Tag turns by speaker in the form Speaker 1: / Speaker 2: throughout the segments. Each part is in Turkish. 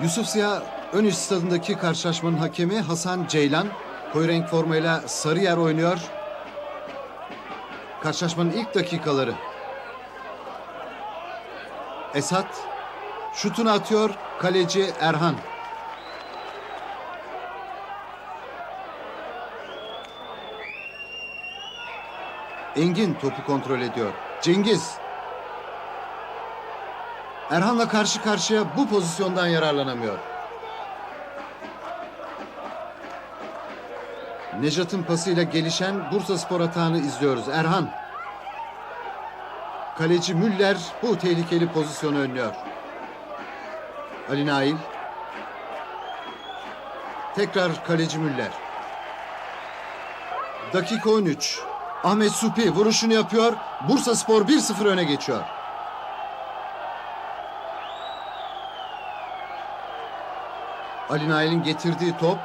Speaker 1: Yusuf Ziya ön üst stadındaki karşılaşmanın hakemi Hasan Ceylan. Koyu renk formayla Sarıyer oynuyor. Karşılaşmanın ilk dakikaları. Esat şutunu atıyor. Kaleci Erhan. Engin topu kontrol ediyor. Cengiz. Erhan'la karşı karşıya bu pozisyondan yararlanamıyor. Nejat'ın pasıyla gelişen Bursa Spor atağını izliyoruz. Erhan. Kaleci Müller bu tehlikeli pozisyonu önlüyor. Ali Nail. Tekrar kaleci Müller. Dakika 13. Ahmet Supi vuruşunu yapıyor. Bursa Spor 1-0 öne geçiyor. Ali Nail'in getirdiği top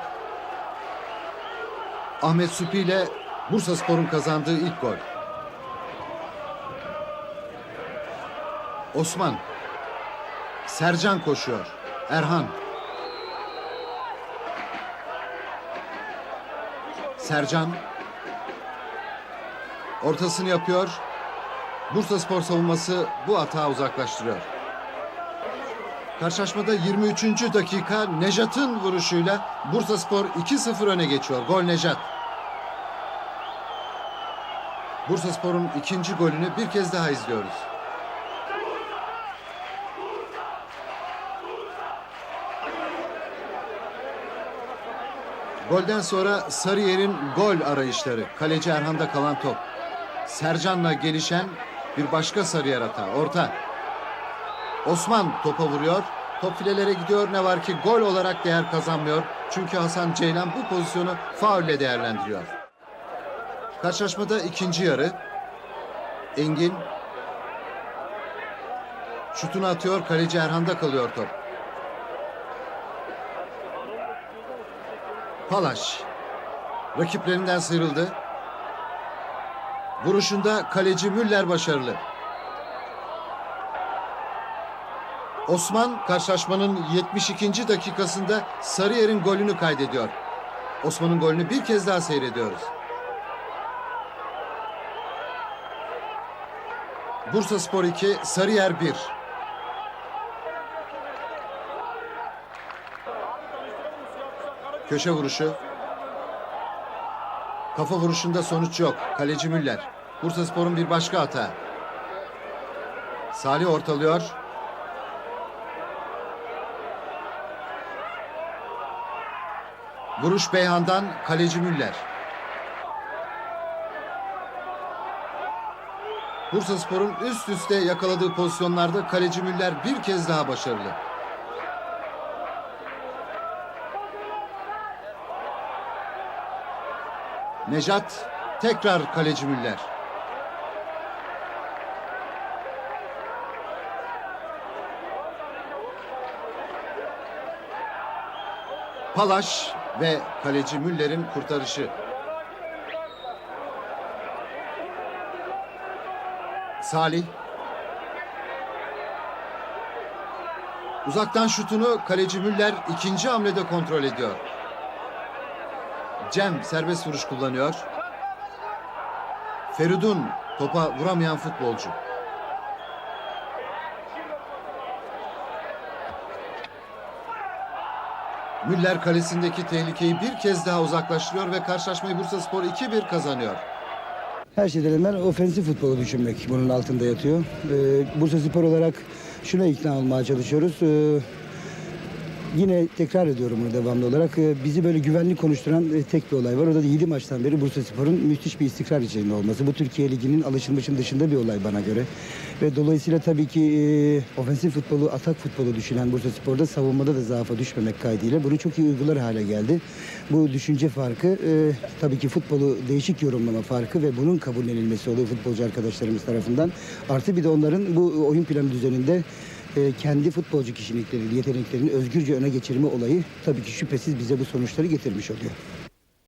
Speaker 1: Ahmet Supi ile Bursa Spor'un kazandığı ilk gol. Osman. Sercan koşuyor. Erhan. Sercan. Ortasını yapıyor. Bursa Spor savunması bu hata uzaklaştırıyor. Karşılaşmada 23. dakika Nejat'ın vuruşuyla Bursa Spor 2-0 öne geçiyor. Gol Nejat. Bursa Spor'un ikinci golünü bir kez daha izliyoruz. Golden sonra Sarıyer'in gol arayışları. Kaleci Erhan'da kalan top. Sercan'la gelişen bir başka Sarıyer hata. Orta. Osman topa vuruyor. Top filelere gidiyor. Ne var ki gol olarak değer kazanmıyor. Çünkü Hasan Ceylan bu pozisyonu faulle değerlendiriyor. Karşılaşmada ikinci yarı. Engin şutunu atıyor. Kaleci Erhan'da kalıyor top. Palaş rakiplerinden sıyrıldı. Vuruşunda kaleci Müller başarılı. Osman karşılaşmanın 72. dakikasında Sarıyer'in golünü kaydediyor. Osman'ın golünü bir kez daha seyrediyoruz. Bursa Spor 2, Sarıyer 1. Köşe vuruşu. Kafa vuruşunda sonuç yok. Kaleci Müller. Bursa Spor'un bir başka hata. Salih ortalıyor. Vuruş Beyhan'dan kaleci Müller. Bursa Spor'un üst üste yakaladığı pozisyonlarda kaleci Müller bir kez daha başarılı. Nejat tekrar kaleci Müller. Palaş ve kaleci Müller'in kurtarışı. Salih. Uzaktan şutunu kaleci Müller ikinci hamlede kontrol ediyor. Cem serbest vuruş kullanıyor. Feridun topa vuramayan futbolcu. Müller kalesindeki tehlikeyi bir kez daha uzaklaştırıyor ve karşılaşmayı Bursaspor 2-1 kazanıyor.
Speaker 2: Her şeyden evvel ofensif futbolu düşünmek bunun altında yatıyor. Ee, Bursa Spor olarak şuna ikna olmaya çalışıyoruz. Ee, yine tekrar ediyorum bunu devamlı olarak. Ee, bizi böyle güvenli konuşturan e, tek bir olay var. O da 7 maçtan beri Bursa Spor'un müthiş bir istikrar içinde olması. Bu Türkiye Ligi'nin alışılmışın dışında bir olay bana göre. Ve dolayısıyla tabii ki e, ofensif futbolu, atak futbolu düşünen Bursa Spor'da savunmada da zaafa düşmemek kaydıyla bunu çok iyi uygular hale geldi. Bu düşünce farkı e, tabii ki futbolu değişik yorumlama farkı ve bunun kabullenilmesi oluyor futbolcu arkadaşlarımız tarafından. Artı bir de onların bu oyun planı düzeninde e, kendi futbolcu kişiliklerini, yeteneklerini özgürce öne geçirme olayı tabii ki şüphesiz bize bu sonuçları getirmiş oluyor.